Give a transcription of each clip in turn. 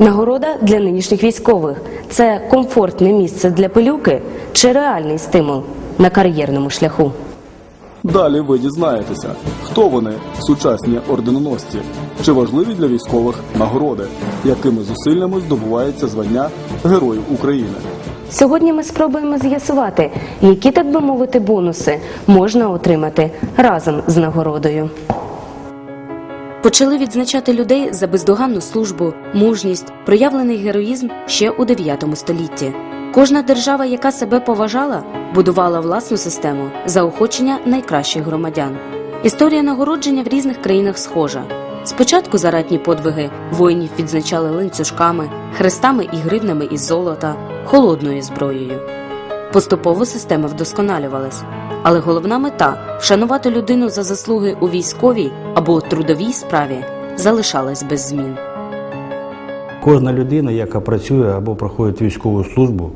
Нагорода для нинішніх військових це комфортне місце для пилюки чи реальний стимул на кар'єрному шляху. Далі ви дізнаєтеся, хто вони, сучасні орденоносці, чи важливі для військових нагороди, якими зусиллями здобувається звання Героїв України. Сьогодні ми спробуємо з'ясувати, які, так би мовити, бонуси можна отримати разом з нагородою. Почали відзначати людей за бездоганну службу, мужність, проявлений героїзм ще у 9 столітті. Кожна держава, яка себе поважала, будувала власну систему заохочення найкращих громадян. Історія нагородження в різних країнах схожа. Спочатку за ратні подвиги воїнів відзначали ланцюжками, хрестами і гривнами із золота, холодною зброєю. Поступово система вдосконалювалась, але головна мета вшанувати людину за заслуги у військовій або трудовій справі залишалась без змін. Кожна людина, яка працює або проходить військову службу,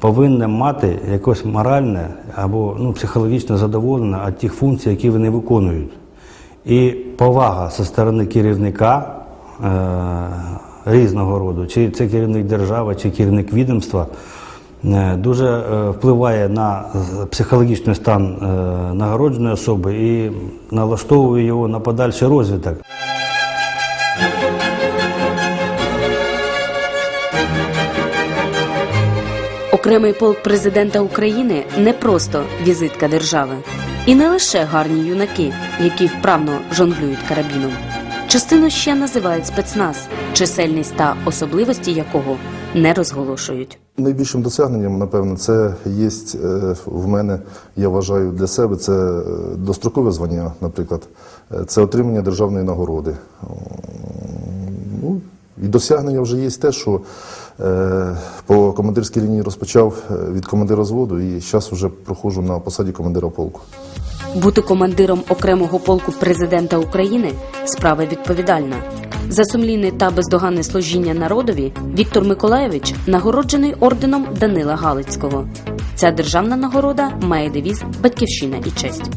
повинна мати якось моральне або ну, психологічне задоволення від тих функцій, які вони виконують. І повага зі сторони керівника е, різного роду, чи це керівник держави, чи керівник відомства, дуже е, впливає на е, психологічний стан е, нагородженої особи і налаштовує його на подальший розвиток. Окремий полк президента України не просто візитка держави, і не лише гарні юнаки, які вправно жонглюють карабіном. Частину ще називають спецназ, чисельність та особливості якого не розголошують. Найбільшим досягненням, напевно, це є в мене, я вважаю для себе, це е, дострокове звання, наприклад, Е, це отримання державної нагороди. Ну, і досягнення вже є те, що е, по командирській лінії розпочав е, від командира зводу і зараз вже проходжу на посаді командира полку. Бути командиром окремого полку президента України справа відповідальна. За сумлінне та бездоганне служіння народові Віктор Миколаєвич нагороджений орденом Данила Галицького. Ця державна нагорода має девіз Батьківщина і честь.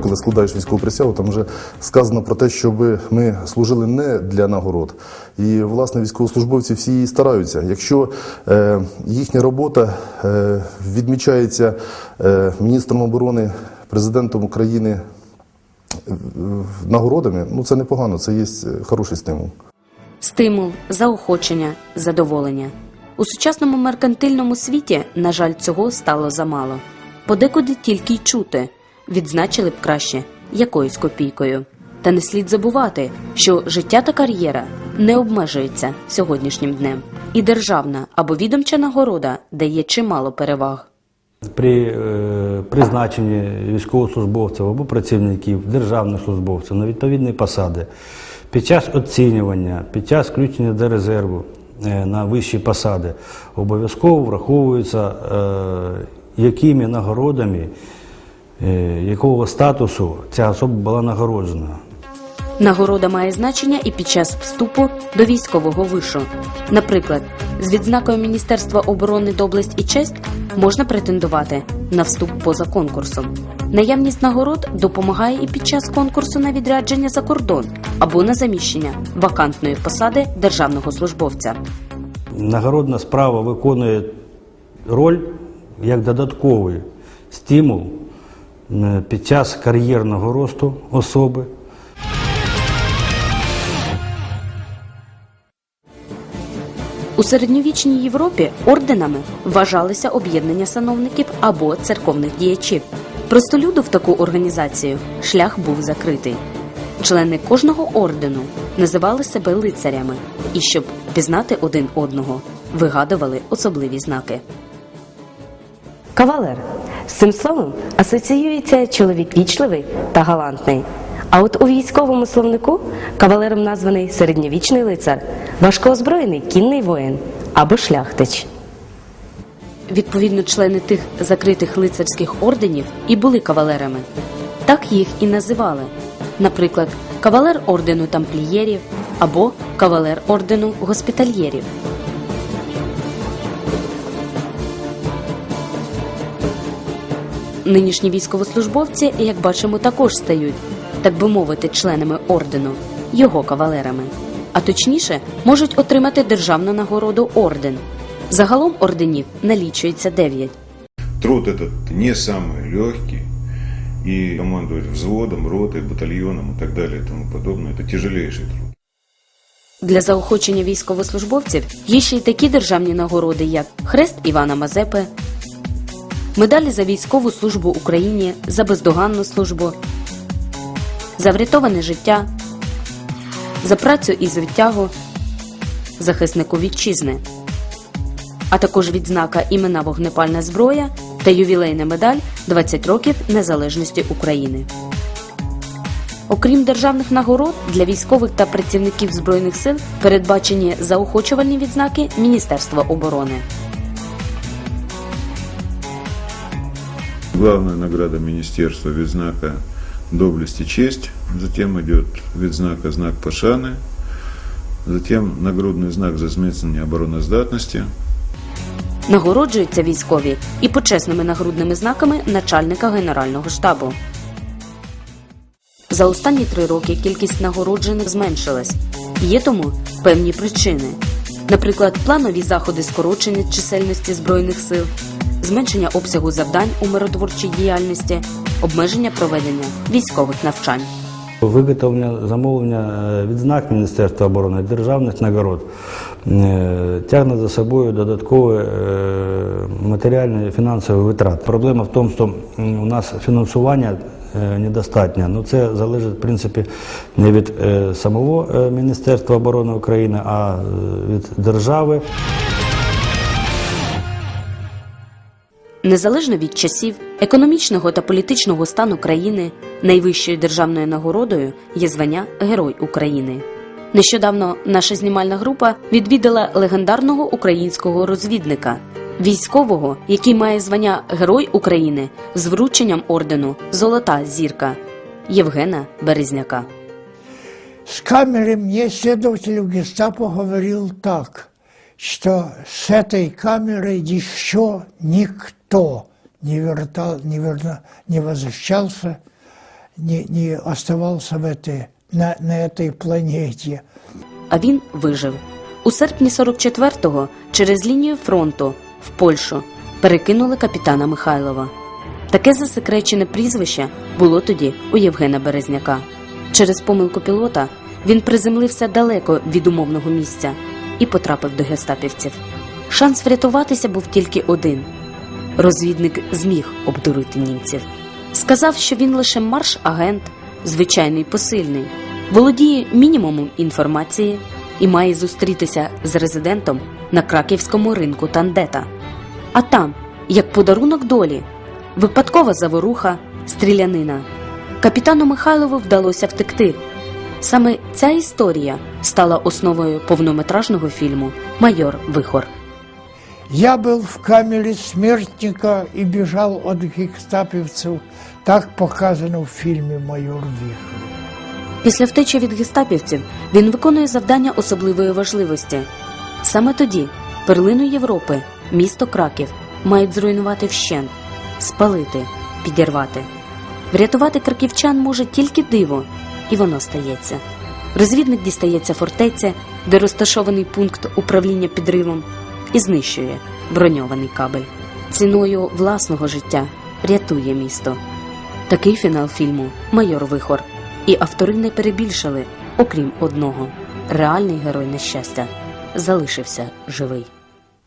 Коли складаєш військову присягу, там вже сказано про те, щоб ми служили не для нагород. І власне військовослужбовці всі стараються. Якщо е, їхня робота е, відмічається е, міністром оборони, президентом України е, нагородами, ну це непогано, це є хороший стимул. Стимул, заохочення, задоволення. У сучасному меркантильному світі, на жаль, цього стало замало. Подекуди тільки й чути. Відзначили б краще якоюсь копійкою. Та не слід забувати, що життя та кар'єра не обмежуються сьогоднішнім днем, і державна або відомча нагорода дає чимало переваг. При е, призначенні військовослужбовців або працівників, державних службовців на відповідні посади, під час оцінювання, під час включення до резерву е, на вищі посади обов'язково враховується, е, якими нагородами, якого статусу ця особа була нагороджена. Нагорода має значення і під час вступу до військового вишу. Наприклад, з відзнакою Міністерства оборони доблесть і честь можна претендувати на вступ поза конкурсом. Наявність нагород допомагає і під час конкурсу на відрядження за кордон або на заміщення вакантної посади державного службовця. Нагородна справа виконує роль як додатковий стимул е, під час кар'єрного росту особи. У середньовічній Європі орденами вважалися об'єднання сановників або церковних діячів. Простолюду в таку організацію шлях був закритий. Члени кожного ордену називали себе лицарями і, щоб пізнати один одного, вигадували особливі знаки. Кавалер з цим словом асоціюється чоловік вічливий та галантний. А от у військовому словнику кавалером названий середньовічний лицар, важкоозброєний кінний воїн або шляхтич. Відповідно, члени тих закритих лицарських орденів і були кавалерами. Так їх і називали. Наприклад, кавалер ордену тамплієрів або кавалер ордену госпітальєрів. Нинішні військовослужбовці, як бачимо, також стають, так би мовити, членами ордену, його кавалерами. а точніше можуть отримати державну нагороду орден. Загалом орденів налічується 9. Труд этот не самый легкий, и командовать взводом, ротой, батальоном и так далее и тому подобное, это тяжелейший труд. Для заохочення військовослужбовців є ще й такі державні нагороди, як Хрест Івана Мазепи, медалі за військову службу Україні, за бездоганну службу, за врятоване життя, за працю і звитягу, захиснику вітчизни, а також відзнака імена вогнепальна зброя та ювілейна медаль 20 років незалежності України. Окрім державних нагород, для військових та працівників збройних сил передбачені заохочувальні відзнаки Міністерства оборони. Главная награда министерства Видзнака доблесть и честь, затем идет Видзнака знак Пашаны, затем нагрудный знак за зміцнення обороноздатності, Нагороджуються військові і почесними нагрудними знаками начальника Генерального штабу. За останні три роки кількість нагороджених зменшилась. Є тому певні причини. Наприклад, планові заходи скорочення чисельності збройних сил, зменшення обсягу завдань у миротворчій діяльності, обмеження проведення військових навчань. Виготовлення замовлення е, відзнак Міністерства оборони державних нагород е, тягне за собою додаткові е, матеріальні фінансові витрати. Проблема в тому, що у нас фінансування недостатньо. Ну, це залежить, в принципі, не від самого Міністерства оборони України, а від держави. Незалежно від часів, економічного та політичного стану країни, найвищою державною нагородою є звання Герой України. Нещодавно наша знімальна група відвідала легендарного українського розвідника, військового, який має звання Герой України з врученням ордену Золота зірка Євгена Березняка. С камеры мне следователь в гестапо говорил так, что с этой камерой еще никто не, вертал, не, верна- не возвращался, не, не оставался в этой, на, на этой планете. а він вижив. У серпні 44-го через лінію фронту в Польщу перекинули капітана Михайлова. Таке засекречене прізвище було тоді у Євгена Березняка. Через помилку пілота він приземлився далеко від умовного місця і потрапив до гестапівців. Шанс врятуватися був тільки один. Розвідник зміг обдурити німців. Сказав, що він лише марш-агент, звичайний посильний, володіє мінімумом інформації і має зустрітися з резидентом на краківському ринку Тандета. А там, як подарунок долі, випадкова заворуха, стрілянина. Капітану Михайлову вдалося втекти. Саме ця історія стала основою повнометражного фільму Майор Вихор. Я был в камере смертника и бежал от гестапівців, так показано в фильме «Майор Вихрь». Після втечі від гестапівців він виконує завдання особливої важливості. Саме тоді перлину Європи, місто Краків, мають зруйнувати вщент, спалити, підірвати. Врятувати краківчан може тільки диво, і воно стається. Розвідник дістається фортеця, де розташований пункт управління підривом, і знищує броньований кабель. Ціною власного життя рятує місто. Такий фінал фільму Майор Вихор. І автори не перебільшили, окрім одного. Реальний герой нещастя залишився живий.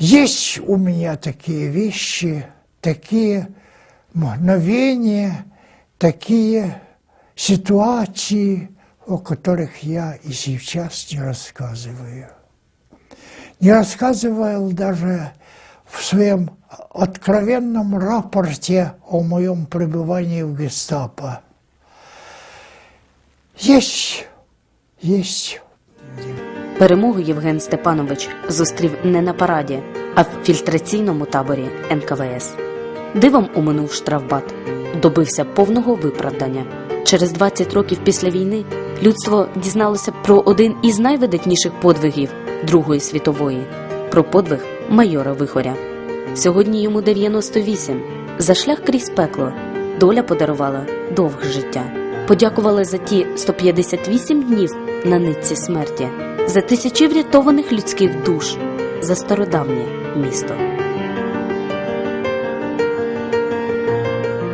Есть у меня такие вещи, такие мгновения, такие ситуации, о которых я и сейчас не рассказываю. Не рассказывал даже в своем откровенном рапорте о моем пребывании в гестапо. Есть, есть Перемогу Євген Степанович зустрів не на параді, а в фільтраційному таборі НКВС. Дивом уминув штрафбат, добився повного виправдання. Через 20 років після війни людство дізналося про один із найвидатніших подвигів Другої світової про подвиг майора Вихоря. Сьогодні йому 98. За шлях крізь пекло доля подарувала довге життя. Подякували за ті 158 днів на нитці смерті. за тисячі врятованих людських душ, за стародавнє місто.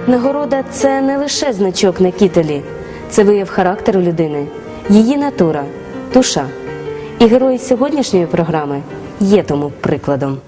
Нагорода це не лише значок на кітелі, це вияв характеру людини, її натура, душа. І герої сьогоднішньої програми є тому прикладом.